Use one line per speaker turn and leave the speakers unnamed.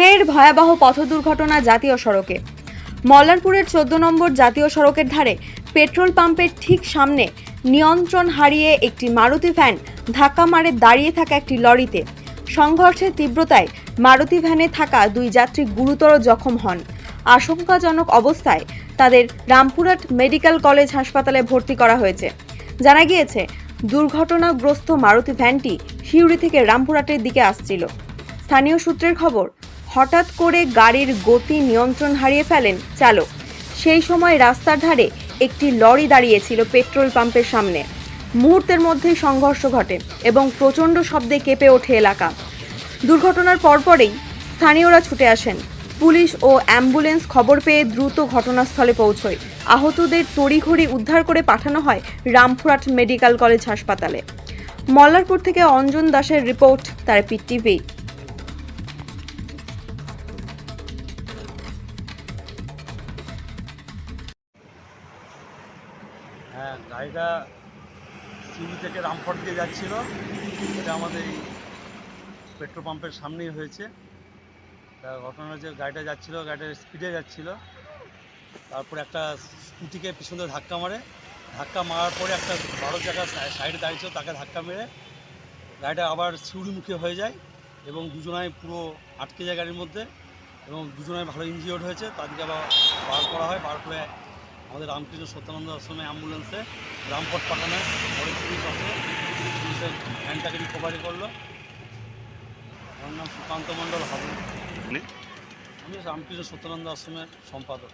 ফের ভয়াবহ পথ দুর্ঘটনা জাতীয় সড়কে। মল্লারপুরের চোদ্দ নম্বর জাতীয় সড়কের ধারে পেট্রোল পাম্পের ঠিক সামনে নিয়ন্ত্রণ হারিয়ে একটি মারুতি ভ্যান ধাক্কা মারে দাঁড়িয়ে থাকা একটি লরিতে। সংঘর্ষের তীব্রতায় মারুতি ভ্যানে থাকা দুই যাত্রী গুরুতর জখম হন। আশঙ্কাজনক অবস্থায় তাদের রামপুরহাট মেডিকেল কলেজ হাসপাতালে ভর্তি করা হয়েছে। জানা গিয়েছে, দুর্ঘটনাগ্রস্ত মারুতি ভ্যানটি সিউড়ি থেকে রামপুরহাটের দিকে আসছিল। স্থানীয় সূত্রের খবর হঠাৎ করে গাড়ির গতি নিয়ন্ত্রণ হারিয়ে ফেলেন চালক। সেই সময় রাস্তার ধারে একটি লরি দাঁড়িয়েছিল পেট্রোল পাম্পের সামনে। মুহূর্তের মধ্যেই সংঘর্ষ ঘটে এবং প্রচণ্ড শব্দে কেঁপে ওঠে এলাকা। দুর্ঘটনার পরপরেই স্থানীয়রা ছুটে আসেন। পুলিশ ও অ্যাম্বুলেন্স খবর পেয়ে দ্রুত ঘটনাস্থলে পৌঁছয়। আহতদের তড়িঘড়ি উদ্ধার করে পাঠানো হয় রামপুরহাট মেডিকেল কলেজ হাসপাতালে। মল্লারপুর থেকে অঞ্জন দাসের রিপোর্ট তার টিভি।
হ্যাঁ গাড়িটা সিউড়ি থেকে রামফট দিয়ে যাচ্ছিল। এটা আমাদের এই পেট্রোল পাম্পের সামনেই হয়েছে। তা ঘটনা হচ্ছে গাড়িটা যাচ্ছিল গাড়িটা স্পিডে যাচ্ছিল। তারপরে একটা স্কুটিকে পিছন ধাক্কা মারে। ধাক্কা মারার পরে একটা বড় জায়গা সাইডে দাঁড়িয়েছিল, তাকে ধাক্কা মেরে গাড়িটা আবার সিউড়িমুখী হয়ে যায় এবং দুজনাই পুরো আটকে যায় গাড়ির মধ্যে এবং দুজনাই ভালো ইনজিওর্ড হয়েছে। তাদেরকে আবার বার করা হয়, বার করে আমাদের রামকৃষ্ণ সত্যানন্দ আশ্রমে অ্যাম্বুলেন্সে রামপট পাঠানো অনেক পুলিশ আসে পুলিশের হ্যান্ডটাকে রিকভারি করল। আমার নাম সুকান্ত মণ্ডল হাবু? আমি রামকৃষ্ণ সত্যানন্দ আশ্রমের সম্পাদক।